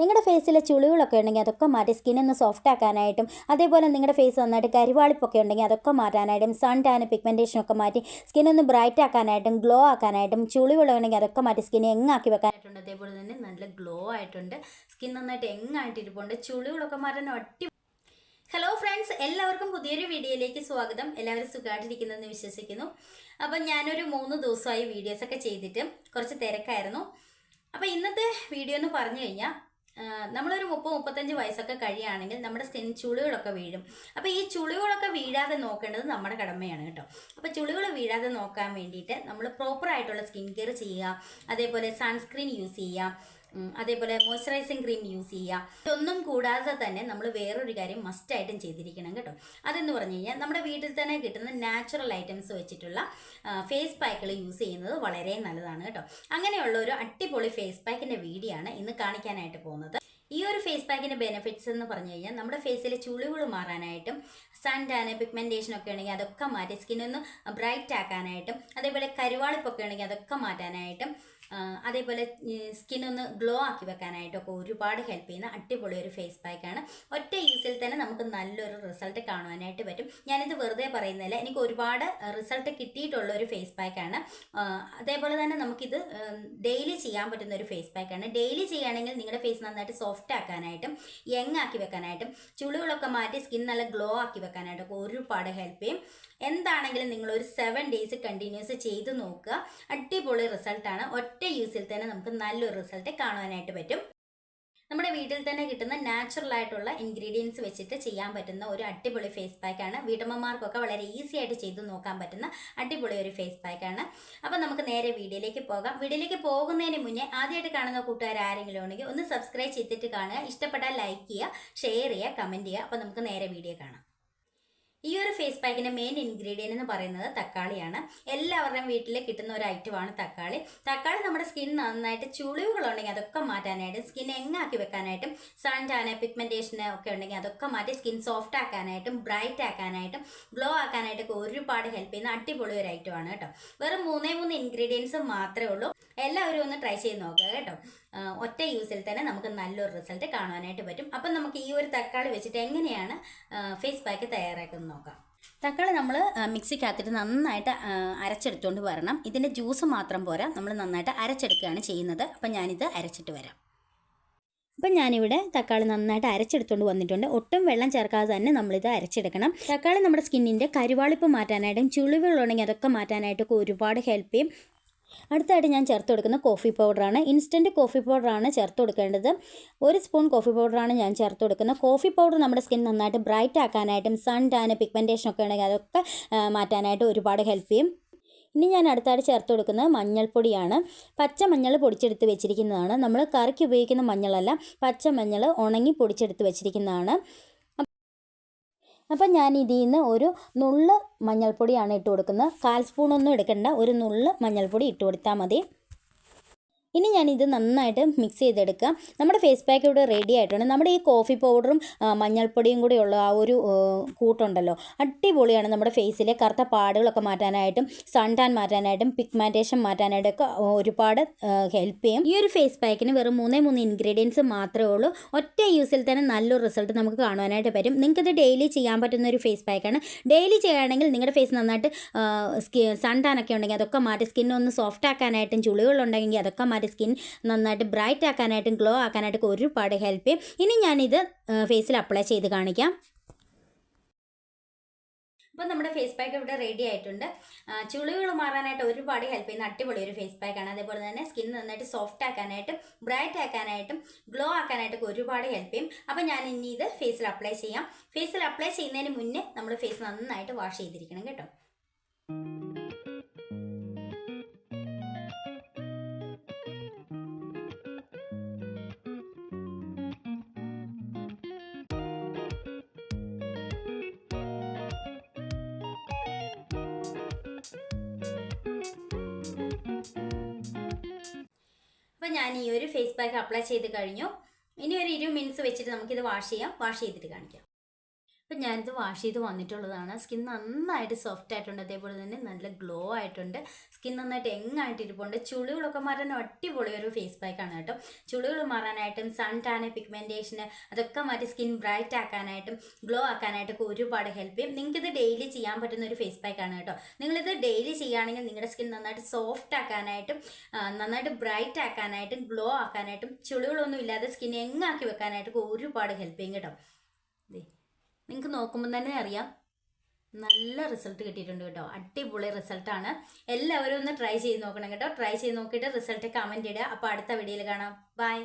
നിങ്ങളുടെ ഫേസിലെ ചുളികളൊക്കെ ഉണ്ടെങ്കിൽ അതൊക്കെ മാറ്റി സ്കിന്നൊന്ന് സോഫ്റ്റ് ആക്കാനായിട്ടും അതേപോലെ നിങ്ങളുടെ ഫേസ് നന്നായിട്ട് കരിവാളിപ്പൊക്കെ ഉണ്ടെങ്കിൽ അതൊക്കെ മാറ്റാനായിട്ടും സൺ ടാൻ പിഗ്മെന്റേഷൻ ഒക്കെ മാറ്റി സ്കിന്നൊന്ന് ബ്രൈറ്റ് ആക്കാനായിട്ടും ഗ്ലോ ആക്കാനായിട്ടും ചുളികളുണ്ടെങ്കിൽ അതൊക്കെ മാറ്റി സ്കിന്നെ എങ്ങാക്കി വെക്കാനായിട്ടുണ്ട്. അതേപോലെ തന്നെ നല്ല ഗ്ലോ ആയിട്ടുണ്ട്. സ്കിൻ നന്നായിട്ട് എങ്ങായിട്ട് ഇരിപ്പുണ്ട്. ചുളികളൊക്കെ മാറ്റാൻ ഒട്ടി ഹലോ ഫ്രണ്ട്സ് എല്ലാവർക്കും പുതിയൊരു വീഡിയോയിലേക്ക് സ്വാഗതം. എല്ലാവരും സുഖമായിട്ടിരിക്കുന്നതെന്ന് വിശ്വസിക്കുന്നു. അപ്പം ഞാനൊരു മൂന്ന് ദിവസമായി വീഡിയോസൊക്കെ ചെയ്തിട്ട് കുറച്ച് തിരക്കായിരുന്നു. അപ്പോൾ ഇന്നത്തെ വീഡിയോ എന്ന് പറഞ്ഞു കഴിഞ്ഞാൽ നമ്മളൊരു മുപ്പത് മുപ്പത്തഞ്ച് വയസ്സൊക്കെ കഴിയുകയാണെങ്കിൽ നമ്മുടെ സ്കിൻ ചുളികളൊക്കെ വീഴും. അപ്പോൾ ഈ ചുളികളൊക്കെ വീഴാതെ നോക്കേണ്ടത് നമ്മുടെ കടമയാണ് കേട്ടോ. അപ്പോൾ ചുളികൾ വീഴാതെ നോക്കാൻ വേണ്ടിയിട്ട് നമ്മൾ പ്രോപ്പറായിട്ടുള്ള സ്കിൻ കെയർ ചെയ്യുക. അതേപോലെ സൺസ്ക്രീൻ യൂസ് ചെയ്യുക. അതേപോലെ മോയ്സ്ചറൈസിങ് ക്രീം യൂസ് ചെയ്യുക. ഇതൊന്നും കൂടാതെ തന്നെ നമ്മൾ വേറൊരു കാര്യം മസ്റ്റായിട്ടും ചെയ്തിരിക്കണം കേട്ടോ. അതെന്ന് പറഞ്ഞു കഴിഞ്ഞാൽ നമ്മുടെ വീട്ടിൽ തന്നെ കിട്ടുന്ന നാച്ചുറൽ ഐറ്റംസ് വെച്ചിട്ടുള്ള ഫേസ് പാക്കുകൾ യൂസ് ചെയ്യുന്നത് വളരെ നല്ലതാണ് കേട്ടോ. അങ്ങനെയുള്ള ഒരു അടിപൊളി ഫേസ് പാക്കിന്റെ വീഡിയോ ആണ് ഇന്ന് കാണിക്കാനായിട്ട് പോകുന്നത്. ഈ ഒരു ഫേസ് പാക്കിന്റെ ബെനിഫിറ്റ്സ് എന്ന് പറഞ്ഞു കഴിഞ്ഞാൽ നമ്മുടെ ഫേസിലെ ചുളികൾ മാറാനായിട്ടും സൺ ടാന് പിഗ്മെന്റേഷൻ ഒക്കെ ഉണ്ടെങ്കിൽ അതൊക്കെ മാറ്റി സ്കിന്നൊന്ന് ബ്രൈറ്റ് ആക്കാനായിട്ടും അതേപോലെ കരുവാളിപ്പൊക്കെ ഉണ്ടെങ്കിൽ അതൊക്കെ മാറ്റാനായിട്ടും അതേപോലെ സ്കിൻ ഒന്ന് ഗ്ലോ ആക്കി വെക്കാനായിട്ടൊക്കെ ഒരുപാട് ഹെൽപ്പ് ചെയ്യുന്ന അടിപൊളി ഒരു ഫേസ് പാക്കാണ് ഒറ്റ യൂസിൽ തന്നെ നമുക്ക് നല്ലൊരു റിസൾട്ട് കാണുവാനായിട്ട് പറ്റും. ഞാനിത് വെറുതെ പറയുന്നില്ല എനിക്ക് ഒരുപാട് റിസൾട്ട് കിട്ടിയിട്ടുള്ള ഒരു ഫേസ് പാക്കാണ് അതേപോലെ തന്നെ നമുക്കിത് ഡെയിലി ചെയ്യാൻ പറ്റുന്ന ഒരു ഫേസ് പാക്കാണ് ഡെയിലി ചെയ്യുകയാണെങ്കിൽ നിങ്ങളുടെ ഫേസ് നന്നായിട്ട് സോഫ്റ്റ് ആക്കാനായിട്ടും യങ് ആക്കി വെക്കാനായിട്ടും ചുളികളൊക്കെ മാറ്റി സ്കിൻ നല്ല ഗ്ലോ ആക്കി വെക്കാനായിട്ടൊക്കെ ഒരുപാട് ഹെൽപ്പ് ചെയ്യും. എന്താണെങ്കിലും നിങ്ങൾ ഒരു സെവൻ ഡേയ്സ് കണ്ടിന്യൂസ് ചെയ്ത് നോക്കുക. അടിപൊളി റിസൾട്ടാണ് ഒറ്റ യൂസിൽ തന്നെ നമുക്ക് നല്ലൊരു റിസൾട്ട് കാണുവാനായിട്ട് പറ്റും. നമ്മുടെ വീട്ടിൽ തന്നെ കിട്ടുന്ന നാച്ചുറൽ ആയിട്ടുള്ള ഇൻഗ്രീഡിയൻസ് വെച്ചിട്ട് ചെയ്യാൻ പറ്റുന്ന ഒരു അടിപൊളി ഫേസ് പാക്കാണ് വീട്ടമ്മമാർക്കൊക്കെ വളരെ ഈസി ആയിട്ട് ചെയ്തു നോക്കാൻ പറ്റുന്ന അടിപൊളി ഒരു ഫേസ് പാക്കാണ് അപ്പം നമുക്ക് നേരെ വീഡിയോയിലേക്ക് പോകാം. വീഡിയോയിലേക്ക് പോകുന്നതിന് മുന്നേ ആദ്യമായിട്ട് കാണുന്ന കൂട്ടുകാർ ആരെങ്കിലും ഉണ്ടെങ്കിൽ ഒന്ന് സബ്സ്ക്രൈബ് ചെയ്തിട്ട് കാണുക. ഇഷ്ടപ്പെട്ടാൽ ലൈക്ക് ചെയ്യുക ഷെയർ ചെയ്യുക കമന്റ് ചെയ്യുക. അപ്പം നമുക്ക് നേരെ വീഡിയോ കാണാം. ഈ ഒരു ഫേസ് പാക്കിന്റെ മെയിൻ ഇൻഗ്രീഡിയന്റ് എന്ന് പറയുന്നത് തക്കാളിയാണ്. എല്ലാവരുടെയും വീട്ടിൽ കിട്ടുന്ന ഒരു ഐറ്റമാണ് തക്കാളി. തക്കാളി നമ്മുടെ സ്കിൻ നന്നായിട്ട് ചുളിവുകളുണ്ടെങ്കിൽ അതൊക്കെ മാറ്റാനായിട്ടും സ്കിൻ എങ്ങാക്കി വെക്കാനായിട്ടും സൺ ടാന് പിഗ്മെന്റേഷൻ ഒക്കെ ഉണ്ടെങ്കിൽ അതൊക്കെ മാറ്റി സ്കിൻ സോഫ്റ്റ് ആക്കാനായിട്ടും ബ്രൈറ്റ് ആക്കാനായിട്ടും ഗ്ലോ ആക്കാനായിട്ടൊക്കെ ഒരുപാട് ഹെൽപ്പ് ചെയ്യുന്ന അടിപൊളി ഒരു ഐറ്റമാണ് കേട്ടോ. വെറും മൂന്നേ മൂന്ന് ഇൻഗ്രീഡിയൻസ് മാത്രമേ ഉള്ളൂ. എല്ലാവരും ഒന്ന് ട്രൈ ചെയ്ത് നോക്കുക കേട്ടോ. ഒറ്റ യൂസിൽ തന്നെ നമുക്ക് നല്ലൊരു റിസൾട്ട് കാണാനായിട്ട് പറ്റും. അപ്പം നമുക്ക് ഈ ഒരു തക്കാളി വെച്ചിട്ട് എങ്ങനെയാണ് ഫേസ് പാക്ക് തയ്യാറാക്കുന്നത്? നോക്കാം. തക്കാളി നമ്മൾ മിക്സിക്കകത്തിട്ട് നന്നായിട്ട് അരച്ചെടുത്തുകൊണ്ട് വരണം. ഇതിന്റെ ജ്യൂസ് മാത്രം പോരാ. നമ്മൾ നന്നായിട്ട് അരച്ചെടുക്കുകയാണ് ചെയ്യുന്നത്. അപ്പം ഞാനിത് അരച്ചിട്ട് വരാം. അപ്പം ഞാനിവിടെ തക്കാളി നന്നായിട്ട് അരച്ചെടുത്തുകൊണ്ട് വന്നിട്ടുണ്ട്. ഒട്ടും വെള്ളം ചേർക്കാതെ തന്നെ നമ്മളിത് അരച്ചെടുക്കണം. തക്കാളി നമ്മുടെ സ്കിന്നിന്റെ കരുവാളിപ്പ് മാറ്റാനായിട്ടും ചുളിവുകളുണ്ടെങ്കിൽ അതൊക്കെ മാറ്റാനായിട്ടൊക്കെ ഒരുപാട് ഹെൽപ്പ് ചെയ്യും. അടുത്തായിട്ട് ഞാൻ ചേർത്ത് കൊടുക്കുന്ന കോഫി പൗഡറാണ് ഇൻസ്റ്റന്റ് കോഫി പൗഡറാണ് ചേർത്ത് കൊടുക്കേണ്ടത്. ഒരു സ്പൂൺ കോഫി പൗഡറാണ് ഞാൻ ചേർത്ത് കൊടുക്കുന്നത്. കോഫി പൗഡർ നമ്മുടെ സ്കിൻ നന്നായിട്ട് ബ്രൈറ്റ് ആക്കാനായിട്ടും സൺ ടാന് പിഗ്മെന്റേഷൻ ഒക്കെ ഉണ്ടെങ്കിൽ അതൊക്കെ മാറ്റാനായിട്ട് ഒരുപാട് ഹെൽപ്പ് ചെയ്യും. ഇനി ഞാൻ അടുത്തായിട്ട് ചേർത്ത് കൊടുക്കുന്നത് മഞ്ഞൾപ്പൊടിയാണ്. പച്ച മഞ്ഞൾ പൊടിച്ചെടുത്ത് വെച്ചിരിക്കുന്നതാണ്. നമ്മൾ കറിക്ക് ഉപയോഗിക്കുന്ന മഞ്ഞളല്ല പച്ച മഞ്ഞൾ ഉണങ്ങി പൊടിച്ചെടുത്ത് വെച്ചിരിക്കുന്നതാണ്. അപ്പം ഞാൻ ഇതിൽ നിന്ന് ഒരു നുള്ള് മഞ്ഞൾപ്പൊടിയാണ് ഇട്ട് കൊടുക്കുന്നത്. കാൽ സ്പൂണൊന്നും എടുക്കണ്ട. ഒരു നുള്ള് മഞ്ഞൾപ്പൊടി ഇട്ട് കൊടുത്താൽ മതി. ഇനി ഞാനിത് നന്നായിട്ട് മിക്സ് ചെയ്തെടുക്കുക. നമ്മുടെ ഫേസ് പാക്ക് ഇവിടെ റെഡി ആയിട്ടുണ്ട്. നമ്മുടെ ഈ കോഫി പൗഡറും മഞ്ഞൾപ്പൊടിയും കൂടി ഉള്ള ആ ഒരു കൂട്ടുണ്ടല്ലോ. അടിപൊളിയാണ് നമ്മുടെ ഫേസിലെ കറുത്ത പാടുകളൊക്കെ മാറ്റാനായിട്ടും സൺ ടാൻ മാറ്റാനായിട്ടും പിഗ്മെന്റേഷൻ മാറ്റാനായിട്ടൊക്കെ ഒരുപാട് ഹെൽപ്പ് ചെയ്യും. ഈ ഒരു ഫേസ് പാക്കിന് വെറും മൂന്നേ മൂന്ന് ഇൻഗ്രീഡിയൻസ് മാത്രമേ ഉള്ളൂ. ഒറ്റ യൂസിൽ തന്നെ നല്ലൊരു റിസൾട്ട് നമുക്ക് കാണുവാനായിട്ട് പറ്റും. നിങ്ങൾക്കിത് ഡെയിലി ചെയ്യാൻ പറ്റുന്ന ഒരു ഫേസ് പാക്കാണ് ഡെയിലി ചെയ്യുകയാണെങ്കിൽ നിങ്ങളുടെ ഫേസ് നന്നായിട്ട് സ്കി സൺ ടാൻ ഒക്കെ ഉണ്ടെങ്കിൽ അതൊക്കെ മാറ്റി സ്കിന്നൊന്ന് സോഫ്റ്റ് ആക്കാനായിട്ടും ചുളികളുണ്ടെങ്കിൽ അതൊക്കെ സ്കിൻ നന്നായിട്ട് ബ്രൈറ്റ് ആക്കാനായിട്ടും ഗ്ലോ ആക്കാനായിട്ടും ഒരുപാട് ഹെൽപ്പ് ചെയ്യും. ഇനി ഞാനിത് ഫേസിൽ അപ്ലൈ ചെയ്ത് കാണിക്കാം. അപ്പോൾ നമ്മുടെ ഫേസ് പാക്ക് ഇവിടെ റെഡി ആയിട്ടുണ്ട്. ചുളിവുകൾ മാറാനായിട്ട് ഒരുപാട് ഹെൽപ്പ് ചെയ്യുന്ന അടിപൊളി ഒരു ഫേസ് പാക്കാണ് അതേപോലെ തന്നെ സ്കിൻ നന്നായിട്ട് സോഫ്റ്റ് ആക്കാനായിട്ടും ബ്രൈറ്റ് ആക്കാനായിട്ടും ഗ്ലോ ആക്കാനായിട്ടൊക്കെ ഒരുപാട് ഹെൽപ്പ് ചെയ്യും. അപ്പോൾ ഞാൻ ഇനി ഇത് ഫേസിൽ അപ്ലൈ ചെയ്യാം. ഫേസിൽ അപ്ലൈ ചെയ്യുന്നതിന് മുന്നേ നമ്മൾ ഫേസ് നന്നായിട്ട് വാഷ് ചെയ്തിരിക്കണം കേട്ടോ. ഞാൻ ഈ ഒരു ഫേസ് പാക്ക് അപ്ലൈ ചെയ്ത് കഴിഞ്ഞു. ഇനി ഒരു ഇരുപത് മിനിറ്റ്സ് വെച്ചിട്ട് നമുക്കിത് വാഷ് ചെയ്യാം. വാഷ് ചെയ്തിട്ട് കാണിക്കാം. ഇപ്പം ഞാനിത് വാഷ് ചെയ്ത് വന്നിട്ടുള്ളതാണ്. സ്കിൻ നന്നായിട്ട് സോഫ്റ്റ് ആയിട്ടുണ്ട്. അതേപോലെ തന്നെ നല്ല ഗ്ലോ ആയിട്ടുണ്ട്. സ്കിൻ നന്നായിട്ട് എങ്ങായിട്ട് ഇരിപ്പുണ്ട് ചുളികളൊക്കെ മാറാൻ അടിപൊളി ഒരു ഫേസ് പാക്കാണ് കേട്ടോ. ചുളികൾ മാറാനായിട്ടും സൺ ടാന് പിഗ്മെന്റേഷന് അതൊക്കെ മാറ്റി സ്കിൻ ബ്രൈറ്റ് ആക്കാനായിട്ടും ഗ്ലോ ആക്കാനായിട്ടൊക്കെ ഒരുപാട് ഹെൽപ്പ് ചെയ്യും. നിങ്ങൾക്കിത് ഡെയിലി ചെയ്യാൻ പറ്റുന്ന ഒരു ഫേസ് പാക്കാണ് കേട്ടോ. നിങ്ങളിത് ഡെയിലി ചെയ്യുകയാണെങ്കിൽ നിങ്ങളുടെ സ്കിൻ നന്നായിട്ട് സോഫ്റ്റ് ആക്കാനായിട്ടും നന്നായിട്ട് ബ്രൈറ്റ് ആക്കാനായിട്ടും ഗ്ലോ ആക്കാനായിട്ടും ചുളികളൊന്നും ഇല്ലാതെ സ്കിൻ എങ്ങാക്കി വെക്കാനായിട്ടൊക്കെ ഒരുപാട് ഹെൽപ്പ് ചെയ്യും കേട്ടോ. നിങ്ങൾക്ക് നോക്കുമ്പോൾ തന്നെ അറിയാം. നല്ല റിസൾട്ട് കിട്ടിയിട്ടുണ്ട് കേട്ടോ. അടിപൊളി റിസൾട്ടാണ് എല്ലാവരും ഒന്ന് ട്രൈ ചെയ്ത് നോക്കണം കേട്ടോ. ട്രൈ ചെയ്ത് നോക്കിയിട്ട് റിസൾട്ട് കമന്റ് ഇടുക. അപ്പോൾ അടുത്ത വീഡിയോയിൽ കാണാം. ബൈ